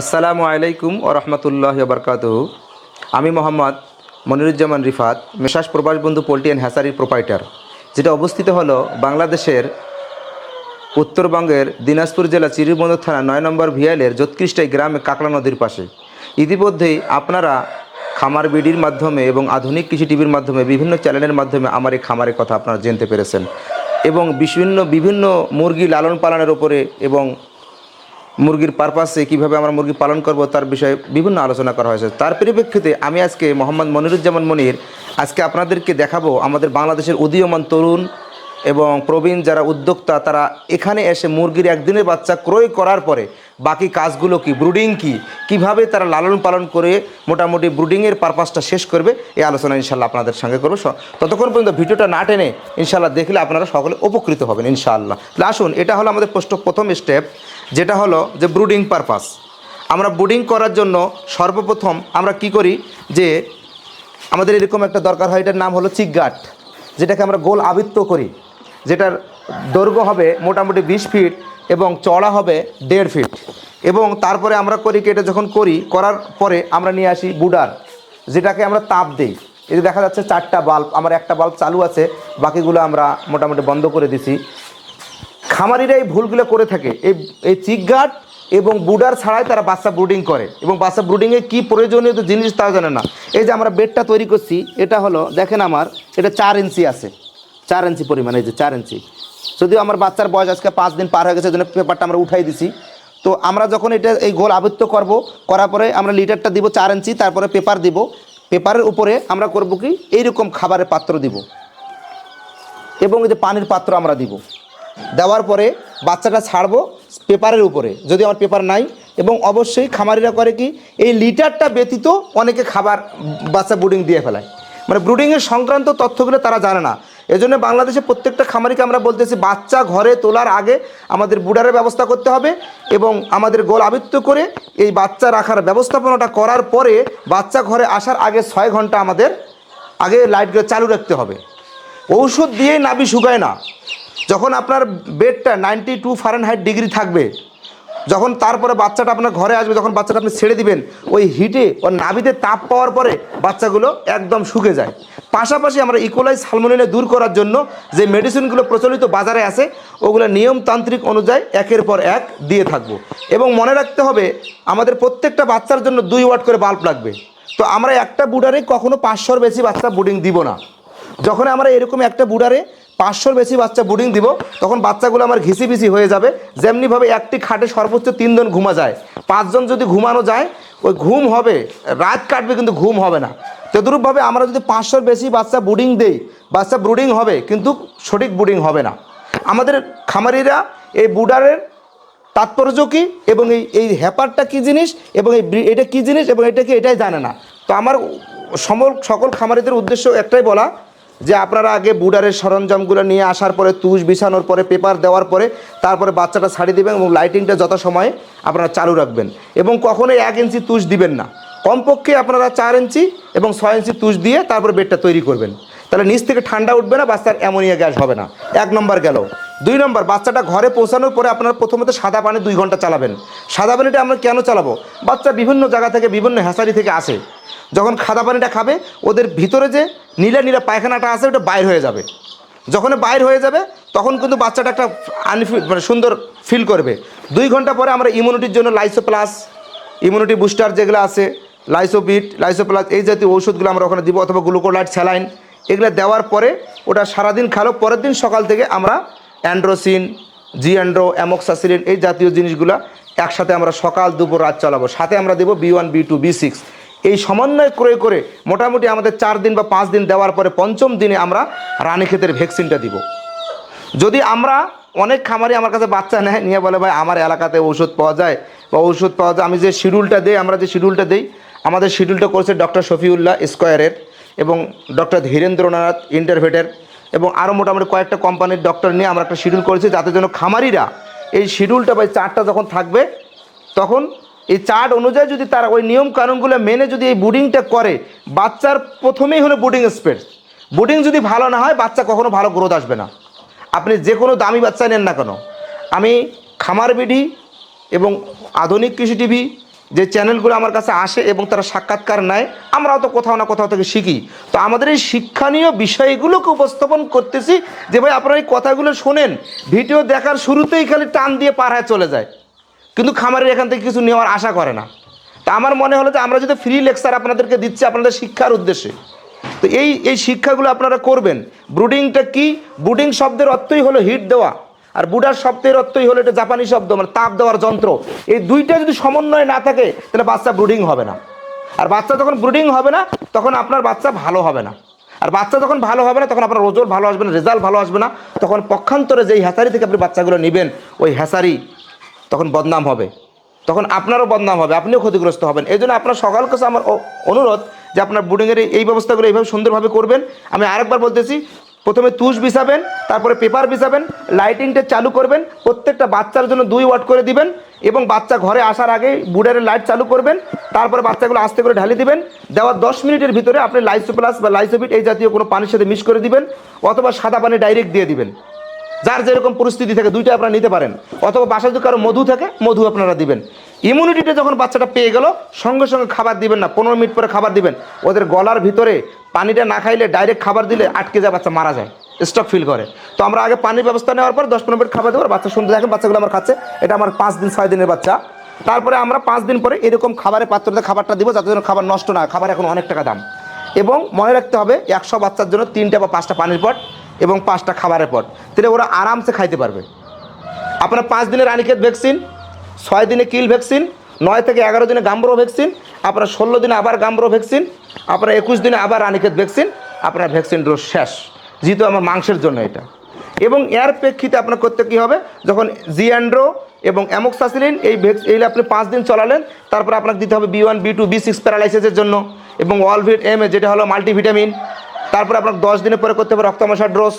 আসসালামু আলাইকুম ও রহমতুল্লাহ বরকাত আমি মোহাম্মদ মনিরুজ্জামান রিফাত মেশাস প্রবাস বন্ধু পোল্ট্রি অ্যান্ড হ্যাসারির প্রোপাইটার, যেটা অবস্থিত হলো বাংলাদেশের উত্তরবঙ্গের দিনাজপুর জেলা চিরিবন্দর থানা নয় নম্বর ভিয়ালের জ্যোৎকৃষ্টাই গ্রামে কাকড়া নদীর পাশে। ইতিমধ্যেই আপনারা খামার বিডির মাধ্যমে এবং আধুনিক কৃষি টিভির মাধ্যমে, বিভিন্ন চ্যানেলের মাধ্যমে আমার এই খামারের কথা আপনারা জানতে পেরেছেন। এবং বিভিন্ন বিভিন্ন মুরগি লালন পালনের ওপরে এবং মুরগির পারপাসে কীভাবে আমরা মুরগি পালন করব তার বিষয়ে বিভিন্ন আলোচনা করা হয়েছে। তার পরিপ্রেক্ষিতে আমি আজকে মোহাম্মদ মনিরুজ্জামান মনির আজকে আপনাদেরকে দেখাবো আমাদের বাংলাদেশের উদীয়মান তরুণ এবং প্রবীণ যারা উদ্যোক্তা, তারা এখানে এসে মুরগির একদিনের বাচ্চা ক্রয় করার পরে বাকি কাজগুলো কি, ব্রুডিং কি, কীভাবে তারা লালন পালন করে মোটামুটি ব্রুডিংয়ের পারপাসটা শেষ করবে, এই আলোচনা ইনশাল্লাহ আপনাদের সঙ্গে করব। ততক্ষণ পর্যন্ত ভিডিওটা না টেনে ইনশাল্লাহ দেখলে আপনারা সকলে উপকৃত হবেন ইনশাআল্লাহ। তাহলে আসুন, এটা হলো আমাদের পোস্ট- প্রথম স্টেপ যেটা হলো যে ব্রুডিং পারপাস আমরা ব্রুডিং করার জন্য সর্বপ্রথম আমরা কি করি যে আমাদের এরকম একটা দরকার হয়, এটার নাম হলো চিকগাট যেটাকে আমরা গোল আবৃত্ত করি, যেটার দৈর্ঘ্য হবে মোটামুটি বিশ ফিট এবং চড়া হবে দেড় ফিট এবং তারপরে আমরা করি কি, এটা যখন করি, করার পরে আমরা নিয়ে আসি বুডার যেটাকে আমরা তাপ দিই। এই দেখা যাচ্ছে চারটা বাল্ব আমার একটা বাল্ব চালু আছে, বাকিগুলো আমরা মোটামুটি বন্ধ করে দিছি। খামারিরা এই ভুলগুলো করে থাকে। এই এই চিকগাট এবং বুডার ছাড়াই তারা বাচ্চা ব্রুডিং করে। এবং বাচ্চা ব্রুডিংয়ে কী প্রয়োজনীয় জিনিস তাও জানে না। এই যে আমরা বেডটা তৈরি করছি, এটা হলো, দেখেন আমার, এটা চার ইঞ্চি আছে। চার ইঞ্চি পরিমাণ, এই যে চার ইঞ্চি। যদিও আমার বাচ্চার বয়স আজকে পাঁচ দিন পার হয়ে গেছে জন্য পেপারটা আমরা উঠাই দিছি। তো আমরা যখন এটা, এই গোল আবৃত্ত করব, করার পরে আমরা লিটারটা দিব চার ইঞ্চি, তারপরে পেপার দিব। পেপারের উপরে আমরা করব কি, এইরকম খাবারের পাত্র দিব। এবং এই যে পানির পাত্র আমরা দিব। দেওয়ার পরে বাচ্চাটা ছাড়বো পেপারের উপরে, যদি আমার পেপার নাই। এবং অবশ্যই খামারিরা করে কি, এই লিটারটা ব্যতীত অনেকে খাবার বাচ্চা ব্রুডিং দিয়ে ফেলায়। মানে ব্রুডিংয়ের সংক্রান্ত তথ্যগুলো তারা জানে না। এজন্য বাংলাদেশে প্রত্যেকটা খামারিকে আমরা বলতেছি, বাচ্চা ঘরে তোলার আগে আমাদের বুডারের ব্যবস্থা করতে হবে এবং আমাদের গোল আবৃত্ত করে এই বাচ্চা রাখার ব্যবস্থাপনাটা করার পরে বাচ্চা ঘরে আসার আগে ছয় ঘণ্টা আমাদের আগে লাইটগুলো চালু রাখতে হবে। ঔষধ দিয়ে নাবি শুকায় না। যখন আপনার বেডটা নাইনটি টু ফারেনহাইট ডিগ্রি থাকবে, যখন তারপরে বাচ্চাটা আপনার ঘরে আসবে, যখন বাচ্চাটা আপনি ছেড়ে দিবেন, ওই হিটে, ওর নাভিতে তাপ পাওয়ার পরে বাচ্চাগুলো একদম শুকে যায়। পাশাপাশি আমরা ইকোলাইজ সালমোনিলে দূর করার জন্য যে মেডিসিনগুলো প্রচলিত বাজারে আছে, ওগুলো নিয়মতান্ত্রিক অনুযায়ী একের পর এক দিয়ে থাকব। এবং মনে রাখতে হবে, আমাদের প্রত্যেকটা বাচ্চার জন্য দুই ওয়াট করে বাল্ব লাগবে। তো আমরা একটা বুডারে কখনো পাঁচশোর বেশি বাচ্চা বুডিং দিব না। যখন আমরা এরকম একটা বুডারে পাঁচশোর বেশি বাচ্চা বুডিং দিব, তখন বাচ্চাগুলো আমার ঘিসি পিসি হয়ে যাবে। যেমনিভাবে একটি খাটে সর্বোচ্চ তিনজন ঘুমা যায়। পাঁচজন যদি ঘুমানো যায়, ওই ঘুম হবে, রাত কাটবে কিন্তু ঘুম হবে না। তদরূপভাবে আমরা যদি পাঁচশোর বেশি বাচ্চা বুডিং দেই, বাচ্চা ব্রুডিং হবে, কিন্তু সঠিক বুডিং হবে না। আমাদের খামারিরা এই বুডারের তাৎপর্য কী এবং এই এই হ্যাপারটা কী জিনিস এবং এই এটা কী জিনিস এবং এটা কি এটাই জানে না। তো আমার সমল, সকল খামারিদের উদ্দেশ্য একটাই বলা যে আপনারা আগে বুডারের সরঞ্জামগুলো নিয়ে আসার পরে তুষ বিছানোর পরে পেপার দেওয়ার পরে তারপরে বাচ্চাটা ছাড়ি দেবেন এবং লাইটিংটা যথাসময়ে আপনারা চালু রাখবেন। এবং কখনোই এক ইঞ্চি তুষ দিবেন না। কমপক্ষে আপনারা চার ইঞ্চি এবং ছয় ইঞ্চি তুষ দিয়ে তারপরে বেডটা তৈরি করবেন। তাহলে নিচ থেকে ঠান্ডা উঠবে না বাচ্চার অ্যামোনিয়া গ্যাস হবে না। এক নম্বর গেল। দুই নম্বর, বাচ্চাটা ঘরে পৌঁছানোর পরে আপনারা প্রথমত সাদা পানি দুই ঘণ্টা চালাবেন। সাদা পানিটা আমরা কেন চালাবো? বাচ্চা বিভিন্ন জায়গা থেকে, বিভিন্ন হ্যাসারি থেকে আসে। যখন খাদা পানিটা খাবে, ওদের ভিতরে যে নীলা নীলা পায়খানাটা আছে, ওটা বাইর হয়ে যাবে। যখন বাইর হয়ে যাবে, তখন কিন্তু বাচ্চাটা একটা আনফিল মানে সুন্দর ফিল করবে। দুই ঘণ্টা পরে আমরা ইমিউনিটির জন্য লাইসো প্লাস ইমিউনিটি বুস্টার যেগুলো আছে লাইসোবিট লাইসোপ্লাস এই জাতীয় ওষুধগুলো আমরা ওখানে দিব, অথবা গ্লুকোলাইট স্যালাইন এগুলো দেওয়ার পরে ওটা সারাদিন খালো, পরের দিন সকাল থেকে আমরা অ্যান্ড্রোসিন জি অ্যান্ড্রো অ্যামোক্সাসিলিন এই জাতীয় জিনিসগুলো একসাথে আমরা সকাল, দুপুর, রাত চালাবো। সাথে আমরা দেবো B one, B two, B six. এই সমন্বয় ক্রয় করে মোটামুটি আমাদের চার দিন বা পাঁচ দিন দেওয়ার পরে পঞ্চম দিনে আমরা রানীক্ষেতের ভ্যাকসিনটা দিব। যদি আমরা অনেক খামারি আমার কাছে বাচ্চা নেয়, নিয়ে বলে, ভাই, আমার এলাকাতে ওষুধ পাওয়া যায় বা ওষুধ পাওয়া যায়। আমি যে শিডিউলটা দিই, আমরা যে শিডিউলটা দিই, আমাদের শিডিউলটা করছে ডক্টর শফিউল্লাহ স্কোয়ারের এবং ডক্টর ধীরেন্দ্রনাথ ইন্টারভেটের এবং আরও মোটামুটি কয়েকটা কোম্পানির ডক্টর নিয়ে আমরা একটা শিডিউল করেছি, যাতে যেন খামারিরা এই শিডিউলটা বা এই চার্টটা যখন থাকবে, তখন এই চার্ট অনুযায়ী যদি তারা ওই নিয়ম কানুনগুলো মেনে যদি এই বুডিংটা করে, বাচ্চার প্রথমেই হলো বুডিং স্পেস বুডিং যদি ভালো না হয়, বাচ্চা কখনো ভালো গ্রোথ আসবে না। আপনি যে কোনো দামি বাচ্চা নেন না কেন। আমি খামার বিডি এবং আধুনিক কৃষি টিভি যে চ্যানেলগুলো আমার কাছে আসে এবং তারা সাক্ষাৎকার নেয়, আমরাও তো কোথাও না কোথাও থেকে শিখি। তো আমাদের এই শিক্ষণীয় বিষয়গুলোকে উপস্থাপন করতেছি যে ভাই আপনারা এই কথাগুলো শোনেন, ভিডিও দেখার শুরুতেই খালি টান দিয়ে পার হয়ে চলে যায়। কিন্তু খামারের এখান থেকে কিছু নেওয়ার আশা করে না। তা আমার মনে হলো যে আমরা যদি ফ্রি লেকচার আপনাদেরকে দিচ্ছি আপনাদের শিক্ষার উদ্দেশ্যে, তো এই এই শিক্ষাগুলো আপনারা করবেন। ব্রুডিংটা কি? ব্রুডিং শব্দের অর্থই হলো হিট দেওয়া। আর বুডার শব্দের অর্থই হলো এটা জাপানি শব্দ মানে তাপ দেওয়ার যন্ত্র। এই দুইটা যদি সমন্বয় না থাকে, তাহলে বাচ্চা ব্রুডিং হবে না। আর বাচ্চা যখন ব্রুডিং হবে না, তখন আপনার বাচ্চা ভালো হবে না। আর বাচ্চা যখন ভালো হবে না, তখন আপনার ওজন ভালো আসবে না, রেজাল্ট ভালো আসবে না। তখন পক্ষান্তরে যেই হ্যাসারি থেকে আপনি বাচ্চাগুলো নেবেন, ওই হ্যাসারি তখন বদনাম হবে। তখন আপনারও বদনাম হবে, আপনিও ক্ষতিগ্রস্ত হবেন। এই জন্য আপনার সকাল কাছে আমার অনুরোধ যে আপনার বুডিংয়ের এই ব্যবস্থাগুলো এইভাবে সুন্দরভাবে করবেন। আমি আরেকবার বলতেছি প্রথমে তুষ বিছাবেন তারপরে পেপার বিছাবেন লাইটিংটা চালু করবেন, প্রত্যেকটা বাচ্চার জন্য দুই ওয়াট করে দিবেন এবং বাচ্চা ঘরে আসার আগে বুডারের লাইট চালু করবেন, তারপরে বাচ্চাগুলো আস্তে করে ঢালি দিবেন দেওয়ার দশ মিনিটের ভিতরে আপনি লাইসো প্লাস বা লাইসোপিট এই জাতীয় কোনো পানির সাথে মিক্স করে দিবেন, অথবা সাদা পানি ডাইরেক্ট দিয়ে দিবেন। যার যেরকম পরিস্থিতি থাকে, দুইটা আপনারা নিতে পারেন, অথবা বাসায় যদি কারও মধু থাকে, মধু আপনারা দিবেন। ইমিউনিটিটা যখন বাচ্চাটা পেয়ে গেল, সঙ্গে সঙ্গে খাবার দিবেন না, পনেরো মিনিট পরে খাবার দিবেন। ওদের গলার ভিতরে পানিটা না খাইলে ডাইরেক্ট খাবার দিলে আটকে যায়, বাচ্চা মারা যায় স্টক ফিল করে। তো আমরা আগে পানির ব্যবস্থা নেওয়ার পর দশ পনেরো মিনিট খাবার দেবো বাচ্চা শুনতে দেখেন বাচ্চাগুলো আমার খাচ্ছে। এটা আমার পাঁচ দিন, ছয় দিনের বাচ্চা। তারপরে আমরা পাঁচ দিন পরে এরকম খাবারের পাত্রতে খাবারটা দিব যাতে যেন খাবার নষ্ট না। খাবার এখন অনেক টাকা দাম। এবং মনে রাখতে হবে, একশো বাচ্চার জন্য তিনটা বা পাঁচটা পানির পট এবং পাঁচটা খাবারের পট। তাহলে ওরা আরামসে খাইতে পারবে। আপনার পাঁচ দিনের রানিকেত ভ্যাকসিন ছয় দিনে কিল ভ্যাকসিন, নয় থেকে এগারো দিনে গাম্বরো ভ্যাকসিন, আপনার ষোলো দিনে আবার গাম্বরো ভ্যাকসিন, আপনার একুশ দিনে আবার রানিকেত ভ্যাকসিন, আপনার ভ্যাকসিন ডোজ শেষ। যেহেতু আমার মাংসের জন্য এটা। এবং এর প্রেক্ষিতে আপনার করতে কী হবে? যখন জিয়ান্ড্রো এবং অ্যামোক্সাসিলিন, এই ভ্যাকস এই আপনি পাঁচ দিন চলালেন, তারপর আপনাকে দিতে হবে B one, B two, B six প্যারালাইসিসের জন্য এবং অলভিট এম এ, যেটা হলো মাল্টিভিটামিন। তারপর আপনার দশ দিনের পরে করতে হবে রক্তমশার ডোজ।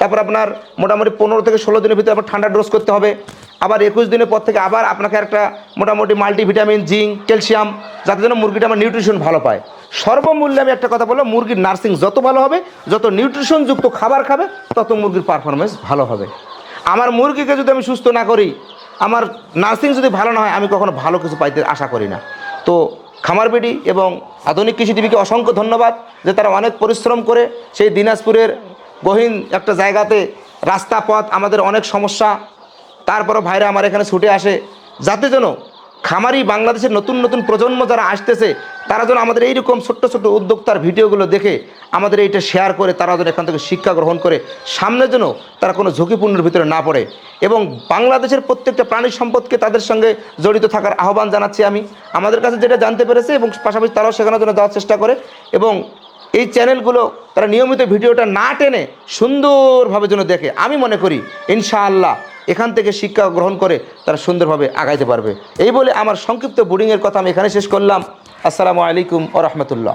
তারপর আপনার মোটামুটি পনেরো থেকে ষোলো দিনের ভিতরে আপনার ঠান্ডা ডোজ করতে হবে। আবার একুশ দিনের পর থেকে আবার আপনাকে একটা মোটামুটি মাল্টিভিটামিন জিঙ্ক ক্যালসিয়াম যাতে যেন মুরগিটা আমার নিউট্রিশন ভালো পায়। সর্বমূল্যে আমি একটা কথা বললাম, মুরগির নার্সিং যত ভালো হবে, যত নিউট্রিশনযুক্ত খাবার খাবে, তত মুরগির পারফরমেন্স ভালো হবে। আমার মুরগিকে যদি আমি সুস্থ না করি, আমার নার্সিং যদি ভালো না হয়, আমি কখনো ভালো কিছু পাইতে আশা করি না। তো খামারবিডি এবং আধুনিক কৃষি টিভিকে অসংখ্য ধন্যবাদ যে তারা অনেক পরিশ্রম করে সেই দিনাজপুরের গহীন একটা জায়গাতে রাস্তা পথ আমাদের অনেক সমস্যা তারপরও ভাইরা আমার এখানে ছুটে আসে। যাতে যেন খামারি বাংলাদেশের নতুন নতুন প্রজন্ম যারা আসতেছে, তারা যেন আমাদের এইরকম ছোট্ট ছোট্ট উদ্যোক্তার ভিডিওগুলো দেখে আমাদের এইটা শেয়ার করে, তারা যেন এখান থেকে শিক্ষা গ্রহণ করে, সামনে যেন তারা কোনো ঝুঁকিপূর্ণের ভিতরে না পড়ে। এবং বাংলাদেশের প্রত্যেকটা প্রাণী সম্পদকে তাদের সঙ্গে জড়িত থাকার আহ্বান জানাচ্ছি আমি। আমাদের কাছে যেটা জানতে পেরেছে এবং পাশাপাশি তারাও সেখানে জন্য যাওয়ার চেষ্টা করে এবং এই চ্যানেলগুলো তারা নিয়মিত ভিডিওটা না টেনে সুন্দরভাবে যেন দেখে। আমি মনে করি, ইনশাআল্লাহ এখান থেকে শিক্ষা গ্রহণ করে তারা সুন্দরভাবে আগাইতে পারবে। এই বলে আমার সংক্ষিপ্ত বোর্ডিংয়ের কথা আমি এখানে শেষ করলাম। আসসালামু আলাইকুম ও রহমতুল্লাহ।